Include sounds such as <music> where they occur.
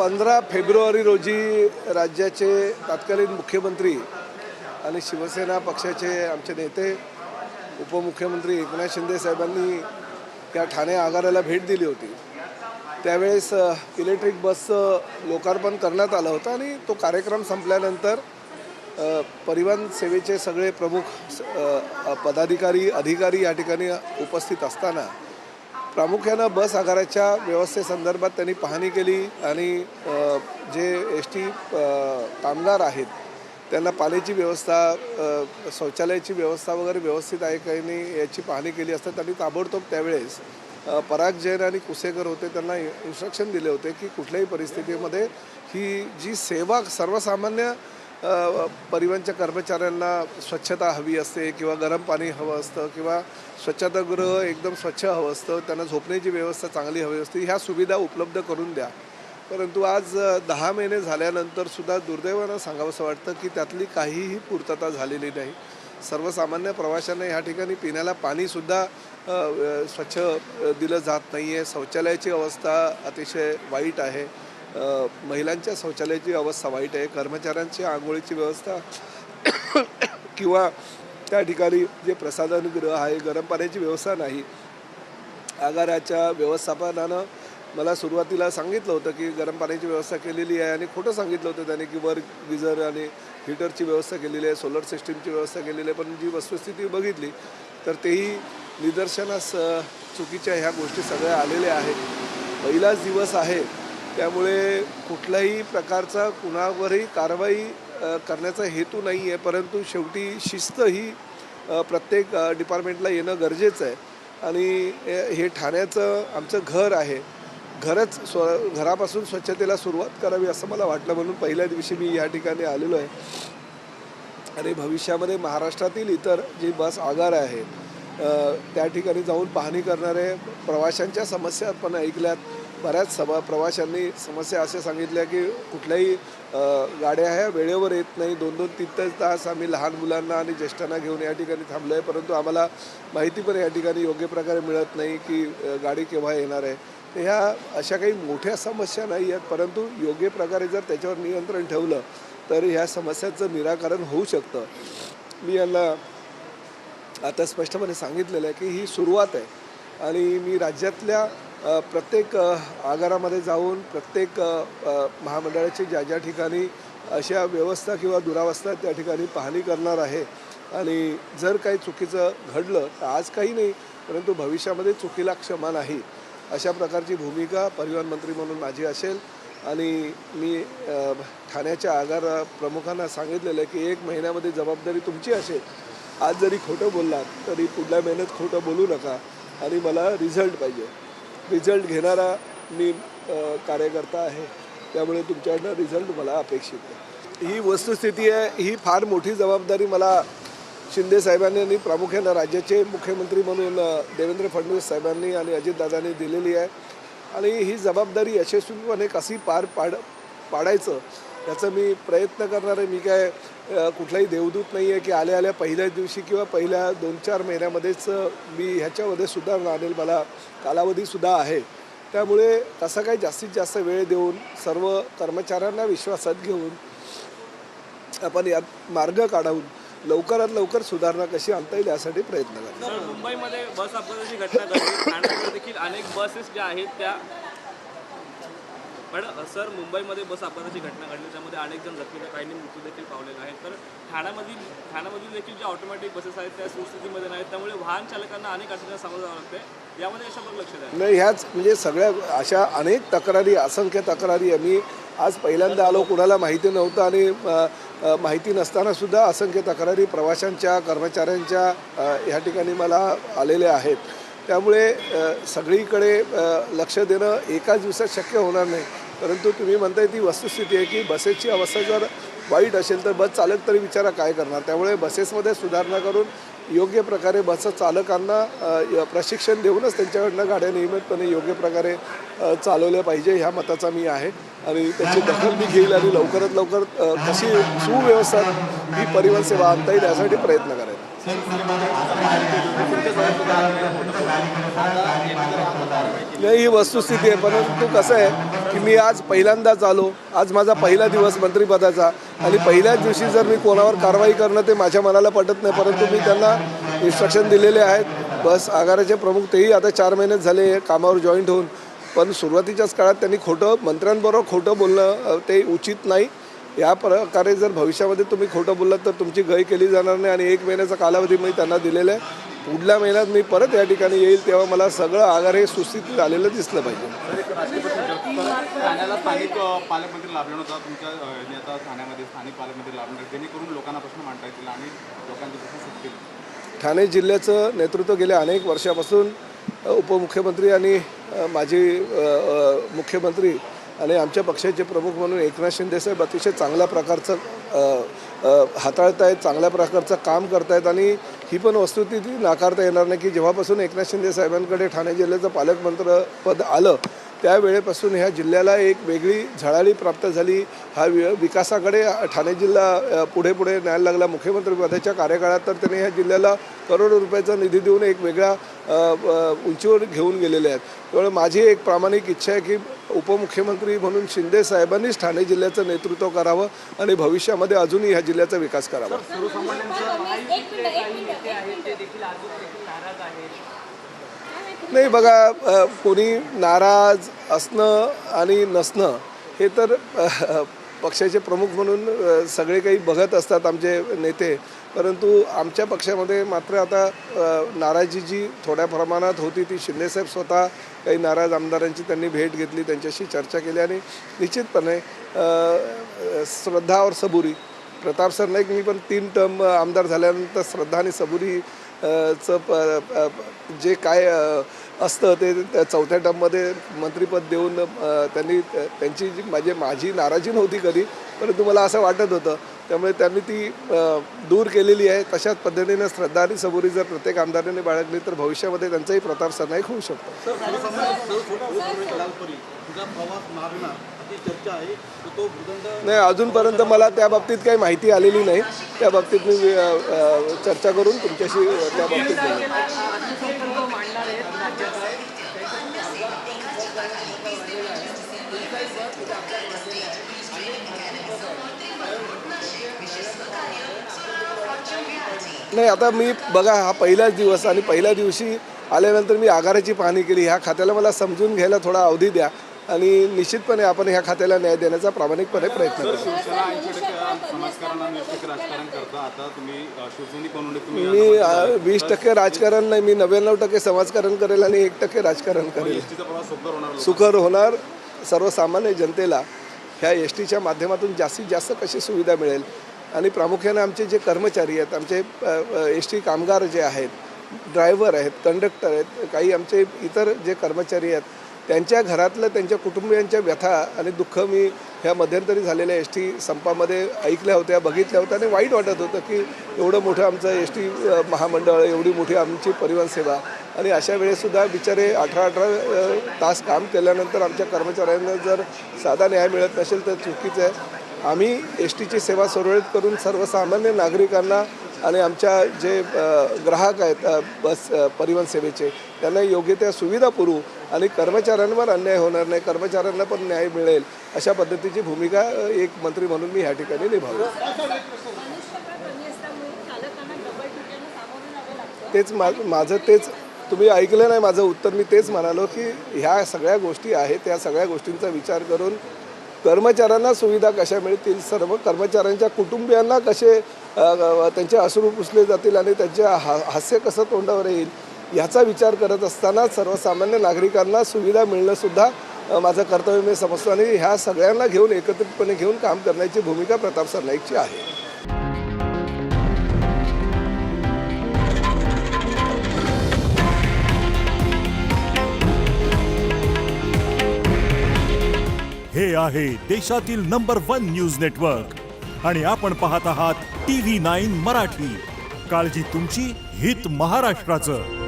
पंधरा फेब्रुवारी रोजी राज्याचे तत्कालीन मुख्यमंत्री आणि शिवसेना पक्षाचे आमचे नेते उपमुख्यमंत्री एकनाथ शिंदे साहेबांनी त्या ठाणे आगाराला भेट दिली होती. त्यावेळेस इलेक्ट्रिक बसचं लोकार्पण करण्यात आलं होतं आणि तो कार्यक्रम संपल्यानंतर परिवहन सेवेचे सगळे प्रमुख पदाधिकारी अधिकारी या ठिकाणी उपस्थित असताना प्रामुख्यानं बस आगाराच्या व्यवस्थेसंदर्भात त्यांनी पाहणी केली आणि जे एस टी कामगार आहेत त्यांना पाण्याची व्यवस्था शौचालयाची व्यवस्था वगैरे व्यवस्थित आहे काही नाही याची पाहणी केली असता त्यांनी ताबडतोब त्यावेळेस पराग जैन आणि कुसेकर होते त्यांना इन्स्ट्रक्शन दिले होते की कुठल्याही परिस्थितीमध्ये ही जी सेवा सर्वसामान्य परिवहनच्या कर्मचाऱ्यांना स्वच्छता हवी असते किंवा गरम पाणी हवं असतं किंवा स्वच्छतागृह एकदम स्वच्छ हवं असतं त्यांना झोपण्याची व्यवस्था चांगली हवी असते ह्या सुविधा उपलब्ध करून द्या. परंतु आज दहा महिने झाल्यानंतर सुद्धा दुर्दैवानं सांगावंसं वाटतं की त्यातली काहीही पूर्तता झालेली नाही. सर्वसामान्य प्रवाशांना ह्या ठिकाणी पिण्याला पाणीसुद्धा स्वच्छ दिलं जात नाही आहे शौचालयाची अवस्था अतिशय वाईट आहे. महिलांच्या शौचालयाची अवस्था वाईट आहे. कर्मचाऱ्यांची आंघोळीची व्यवस्था <coughs> किंवा त्या ठिकाणी जे प्रसाधनगृह आहे गरम पाण्याची व्यवस्था नाही. आगाराच्या व्यवस्थापनानं मला सुरुवातीला सांगितलं होतं की गरम पाण्याची व्यवस्था केलेली आहे आणि खोटं सांगितलं होतं त्याने की वर गिझर आणि हीटरची व्यवस्था केलेली आहे सोलर सिस्टीमची व्यवस्था केलेली आहे. पण जी वस्तुस्थिती बघितली तर तेही निदर्शनास चुकीच्या ह्या गोष्टी सगळ्या आलेल्या आहेत. पहिलाच दिवस आहे त्यामुळे कुठल्याही प्रकारचा कुणावरही कारवाई करण्याचा हेतू नाही आहे. परंतु शेवटी शिस्त ही प्रत्येक डिपार्टमेंटला येणं गरजेचं आहे. आणि हे ठाण्याचं आमचं घर आहे. घरच स्व घरापासून स्वच्छतेला सुरुवात करावी असं मला वाटलं. म्हणून पहिल्या दिवशी मी या ठिकाणी आलेलो आहे. आणि भविष्यामध्ये महाराष्ट्रातील इतर जी बस आगार आहे त्या ठिकाणी जाऊन पाहणी करणारे प्रवाशांच्या समस्या पण ऐकल्यात. बऱ्याच सभा प्रवाशांनी समस्या अशा सांगितल्या की कुठल्याही गाड्या ह्या वेळेवर येत नाही. दोन दोन तीन तीन तास आम्ही लहान मुलांना आणि ज्येष्ठांना घेऊन या ठिकाणी थांबलो आहे परंतु आम्हाला माहिती पण या ठिकाणी योग्य प्रकारे मिळत नाही की गाडी केव्हा येणार आहे. तर ह्या अशा काही मोठ्या समस्या नाही आहेत. परंतु योग्य प्रकारे जर त्याच्यावर नियंत्रण ठेवलं तर ह्या समस्यांचं निराकरण होऊ शकतं. मी यांना आता स्पष्टपणे सांगितलेलं आहे की ही सुरुवात आहे. आणि मी राज्यातल्या प्रत्येक आगारामध्ये जाऊन प्रत्येक महामंडळाची ज्या ज्या ठिकाणी अशा व्यवस्था किंवा दुरावस्था त्या ठिकाणी पाहणी करणार आहे आणि जर काही चुकीचं घडलं तर आज काही नाही परंतु भविष्यामध्ये चुकीला क्षमा नाही अशा प्रकारची भूमिका परिवहन मंत्री म्हणून माझी असेल. आणि मी ठाण्याच्या आगार प्रमुखांना सांगितलेलं आहे की एक महिन्यामध्ये जबाबदारी तुमची असेल. आज जरी खोटं बोललात तरी पुढल्या महिन्यात खोटं बोलू नका आणि मला रिझल्ट पाहिजे. रिझल्ट घेणारा मी कार्यकर्ता आहे. त्यामुळे तुमच्याकडनं रिझल्ट मला अपेक्षित आहे. ही वस्तुस्थिती आहे ही फार मोठी जबाबदारी मला शिंदे साहेबांनी आणि प्रामुख्यानं राज्याचे मुख्यमंत्री म्हणून देवेंद्र फडणवीस साहेबांनी आणि अजितदादांनी दिलेली आहे. आणि ही जबाबदारी यशस्वीपणे कशी पार पाड पाडायचं याचा मी प्रयत्न करणार आहे. मी काय कुठलाही देवदूत नाही आहे की आल्या आल्या पहिल्याच दिवशी किंवा पहिल्या दोन चार महिन्यामध्येच मी ह्याच्यामध्ये सुधारणा आणेल मला कालावधीसुद्धा आहे. त्यामुळे तसा काही जास्तीत जास्त वेळ देऊन सर्व कर्मचाऱ्यांना विश्वासात घेऊन आपण यात मार्ग काढावून लवकरात लवकर सुधारणा कशी आणता येईल यासाठी प्रयत्न करतो मुंबईमध्ये बस अपघाताची घटना घडली. देखील अनेक बसेस ज्या आहेत त्या मॅडम सर मुंबईमध्ये बस अपघाताची घटना घडली त्यामध्ये अनेक जण जखमी काहींनी मृत्यू देखील पावलेला आहे. तर ठाण्यामधील ठाण्यामधील देखील ज्या ऑटोमॅटिक बसेस आहेत त्या सुस्थितीमध्ये नाहीत. त्यामुळे वाहन चालकांना अनेक अडचणींना सामोरं जावं लागते यामध्ये अशा लक्ष द्या नाही ह्याच म्हणजे सगळ्या अशा अनेक तक्रारी असंख्य तक्रारी आम्ही मी आज पहिल्यांदा आलो कुणाला माहिती नव्हतं आणि माहिती नसताना सुद्धा असंख्य तक्रारी प्रवाशांच्या कर्मचाऱ्यांच्या ह्या ठिकाणी मला आलेल्या आहेत. त्यामुळे सगळीकडे लक्ष देणं एकाच दिवसात शक्य होणार नाही. परंतु तुम्ही म्हणताय ती वस्तुस्थिती आहे की बसेसची अवस्था जर वाईट असेल तर बस चालक तरी विचारा काय करणार. त्यामुळे बसेसमध्ये सुधारणा करून योग्य प्रकारे बस चालकांना प्रशिक्षण देऊनच त्यांच्याकडनं गाड्या नियमितपणे योग्य प्रकारे चालवल्या पाहिजे ह्या मताचा मी आहे. आणि त्याची दखल मी घेईल आणि लवकरात लवकर कशी सुव्यवस्था ही परिवहन सेवा आणता येईल यासाठी प्रयत्न करेल नाही ही वस्तुस्थिती आहे. परंतु कसं आहे की मी आज पहिल्यांदाच आलो. आज माझा पहिला दिवस मंत्रिपदाचा. आणि पहिल्याच दिवशी जर मी कोणावर कारवाई करणं ते माझ्या मनाला पटत नाही. परंतु मी त्यांना इन्स्ट्रक्शन दिलेले आहेत. बस आगाराचे प्रमुख तेही आता चार महिनेच झाले कामावर जॉईंट होऊन. पण सुरुवातीच्याच काळात त्यांनी खोटं मंत्र्यांबरोबर खोटं बोलणं ते उचित नाही. या प्रकारे जर भविष्यामध्ये तुम्ही खोटं बोललात तर तुमची गय केली जाणार नाही. आणि एक महिन्याचा कालावधी मी त्यांना दिलेला आहे. पुढल्या महिन्यात मी परत या ठिकाणी येईल तेव्हा मला सगळं आगार हे सुस्थितीत आलेलं दिसलं पाहिजे. ठाण्याला स्थानिक अ, पालकमंत्री लाभले होता. तुमच्या अ, यांनी आता ठाण्यामध्ये स्थानिक पालकमंत्री लाभणार जेणेकरून लोकांना प्रश्न मांडता येतील आणि लोकांचे प्रश्न सुटतील. ठाणे जिल्ह्याचं नेतृत्व गेल्या अनेक वर्षापासून उपमुख्यमंत्री आणि माजी मुख्यमंत्री आणि आमच्या पक्षाचे प्रमुख म्हणून एकनाथ शिंदेसाहेब अतिशय चांगल्या प्रकारचं हाताळत आहेत चांगल्या प्रकारचं काम करतायत आणि ही पण वस्तुस्थिती नाकारता येणार नाही की जेव्हापासून एकनाथ शिंदे साहेबांकडे ठाणे जिल्ह्याचं पालकमंत्र पद आलं त्यावेळेपासून ह्या जिल्ह्याला एक वेगळी झळाळी प्राप्त झाली हा वि विकासाकडे ठाणे जिल्हा पुढे पुढे न्यायला लागला मुख्यमंत्रीपदाच्या कार्यकाळात तर त्यांनी ह्या जिल्ह्याला करोडो रुपयाचा निधी देऊन एक वेगळ्या उंचीवर घेऊन गेलेले आहेत त्यामुळे माझी एक प्रामाणिक इच्छा आहे की उपमुख्यमंत्री म्हणून शिंदे साहेबांनीच ठाणे जिल्ह्याचं नेतृत्व करावं आणि भविष्यामध्ये अजूनही ह्या जिल्ह्याचा विकास करावा एक मिनिट एक मिनिट नाही बघा कोणी नाराज असणं आणि नसणं हे तर पक्षाचे प्रमुख म्हणून सगळे काही बघत असतात आमचे नेते. परंतु आमच्या पक्षामध्ये मात्र आता नाराजी जी थोड्या प्रमाणात होती ती शिंदेसाहेब स्वतः काही नाराज आमदारांची त्यांनी भेट घेतली त्यांच्याशी चर्चा केली आणि निश्चितपणे श्रद्धा और सबुरी. प्रताप सरनाईक मी पण तीन टर्म आमदार झाल्यानंतर श्रद्धा आणि सबुरी चं प- जे काय असतं ते त्या चौथ्या टर्ममध्ये मंत्रिपद देऊन त्यांनी त्यांची जी माझी माझी नाराजी नव्हती कधी परंतु मला असं वाटत होतं त्यामुळे त्यांनी ती दूर केलेली आहे तशाच पद्धतीनं श्रद्धा आणि सबुरी जर प्रत्येक आमदाराने बाळगली तर भविष्यामध्ये त्यांचाही प्रताप सरनाईक होऊ शकतो नाही अजूनपर्यंत मला त्या बाबतीत काही माहिती आलेली नाही. त्या बाबतीत मी चर्चा करून तुमच्याशी त्या बाबतीत नाही आता मी बघा हा पहिलाच दिवस आणि पहिल्या दिवशी आल्यानंतर मी आगाराची पाहणी केली. ह्या खात्याला मला समजून घ्यायला थोडा अवधी द्या. आणि निश्चितपणे आपण ह्या खात्याला न्याय देण्याचा प्रामाणिकपणे प्रयत्न करू. मी वीस टक्के राजकारण नाही मी नव्याण्णव टक्के समाजकारण करेल आणि एक टक्के राजकारण करेल. सुकर होणार सर्वसामान्य जनतेला ह्या एस टीच्या माध्यमातून जास्तीत जास्त कशी सुविधा मिळेल? आणि प्रामुख्याने आमचे जे कर्मचारी आहेत आमचे एस टी कामगार जे आहेत ड्रायव्हर आहेत कंडक्टर आहेत काही आमचे इतर जे कर्मचारी आहेत त्यांच्या घरातलं त्यांच्या कुटुंबियांच्या व्यथा आणि दुःख मी ह्या मध्यंतरी झालेल्या एस टी संपामध्ये ऐकल्या होत्या बघितल्या होत्या आणि वाईट वाटत होतं की एवढं मोठं आमचं एस टी महामंडळ एवढी मोठी आमची परिवहन सेवा आणि अशा वेळेसुद्धा बिचारे अठरा अठरा तास काम केल्यानंतर आमच्या कर्मचाऱ्यांना जर साधा न्याय मिळत नसेल तर चुकीचं आहे. आम्ही एस टीची सेवा सुरळीत करून सर्वसामान्य नागरिकांना आणि आमच्या जे ग्राहक आहेत बस परिवहन सेवेचे त्यांना योग्य त्या सुविधा पुरवू आणि कर्मचाऱ्यांवर अन्याय होणार नाही कर्मचाऱ्यांना पण न्याय मिळेल अशा पद्धतीची भूमिका एक मंत्री म्हणून मी ह्या ठिकाणी निभावली. तेच मा माझं तेच तुम्ही ऐकलं नाही माझं उत्तर मी तेच म्हणालो की ह्या सगळ्या गोष्टी आहेत त्या सगळ्या गोष्टींचा विचार करून कर्मचाऱ्यांना सुविधा कशा मिळतील सर्व कर्मचाऱ्यांच्या कुटुंबियांना कसे त्यांचे अश्रू पुसले जातील आणि त्यांच्या हा हास्य कसं तोंडावर येईल ह्याचा विचार करत असताना सर्वसामान्य नागरिकांना सुविधा मिळणंसुद्धा माझं कर्तव्य मी समजतो आणि ह्या सगळ्यांना घेऊन एकत्रितपणे घेऊन काम करण्याची भूमिका प्रताप सरनाईकची आहे. हे आहे देशातील नंबर वन न्यूज नेटवर्क. आणि आपण पाहत आहात टी व्ही नाईन मराठी. काळजी तुमची हित महाराष्ट्राचं.